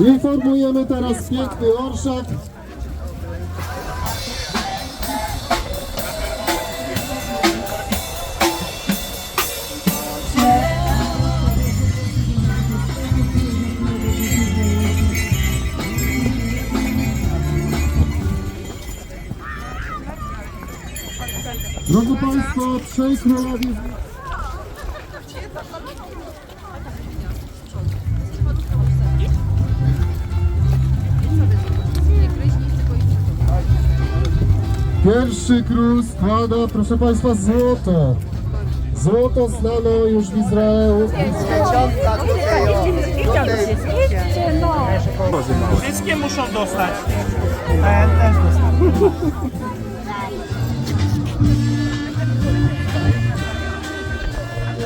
Informujemy teraz piękny orszak. Drodzy Państwo, trzej królowie Pierwszy król składa, proszę Państwa, złoto. Złoto znano już w Izraelu. Wszystkie muszą dostać. Ten też dostał.